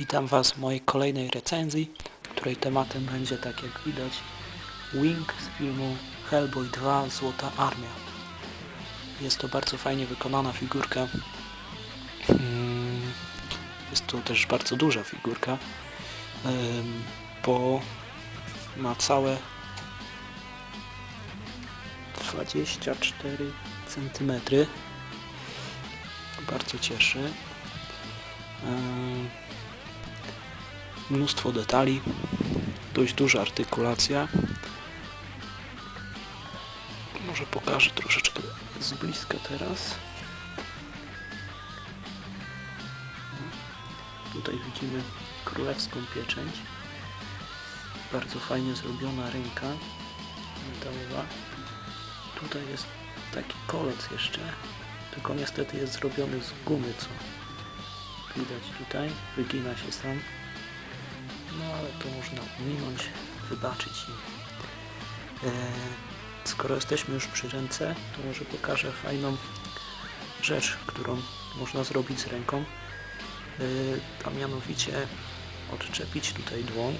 Witam Was w mojej kolejnej recenzji, której tematem będzie, tak jak widać, Wing z filmu Hellboy 2 Złota Armia. Jest to bardzo fajnie wykonana figurka. Mm, Jest to też bardzo duża figurka, bo ma całe 24 cm. Bardzo cieszy. Mnóstwo detali, dość duża artykulacja. Może pokażę troszeczkę z bliska teraz. Tutaj widzimy królewską pieczęć. Bardzo fajnie zrobiona ręka metalowa. Tutaj jest taki kolec jeszcze, tylko niestety jest zrobiony z gumy, co widać tutaj. Wygina się sam. No ale to można minąć, wybaczyć im. E, skoro jesteśmy już przy ręce, to może pokażę fajną rzecz, którą można zrobić z ręką. E, a mianowicie odczepić tutaj dłoń.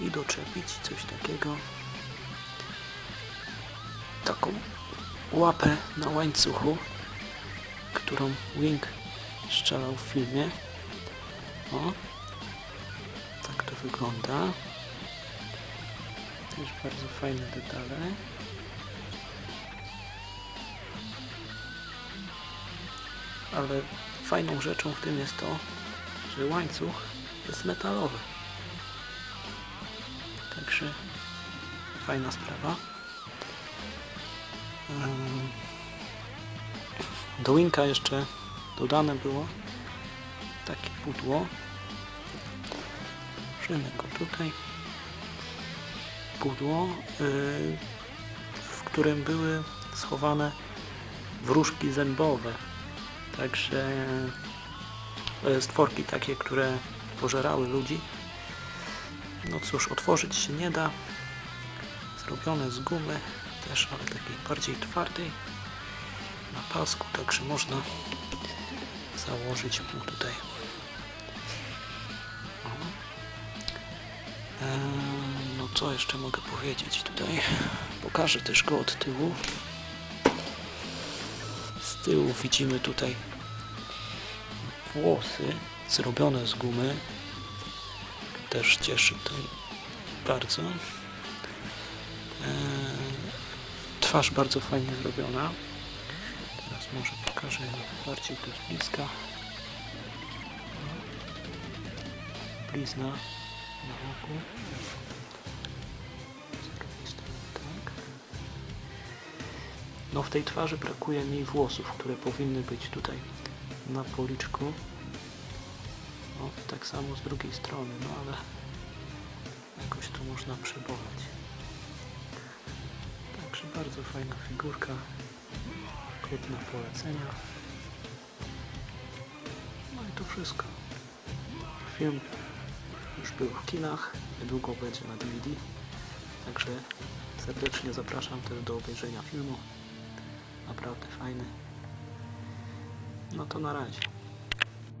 I doczepić coś takiego. Taką łapę na łańcuchu którą Wing strzelał w filmie. O, tak to wygląda. Też bardzo fajne detale. Ale fajną rzeczą w tym jest to, że łańcuch jest metalowy. Także fajna sprawa. Ym, do Winka jeszcze dodane było takie pudło. Włożymy go tutaj. Pudło, yy, w którym były schowane wróżki zębowe. Także yy, stworki takie, które pożerały ludzi. No cóż, otworzyć się nie da. Zrobione z gumy też, ale takiej bardziej twardej pasku, także można założyć mu tutaj. Eee, no co jeszcze mogę powiedzieć tutaj? Pokażę też go od tyłu. Z tyłu widzimy tutaj włosy zrobione z gumy. Też cieszy to bardzo. Eee, twarz bardzo fajnie zrobiona. Teraz może pokażę bardziej tu z bliska. Blizna na oku. Tak. No w tej twarzy brakuje mi włosów, które powinny być tutaj na policzku. No tak samo z drugiej strony, no ale jakoś to można przebolać. Także bardzo fajna figurka godna polecenia. No i to wszystko. Film już był w kinach, niedługo będzie na DVD, także serdecznie zapraszam też do obejrzenia filmu. Naprawdę fajny. No to na razie.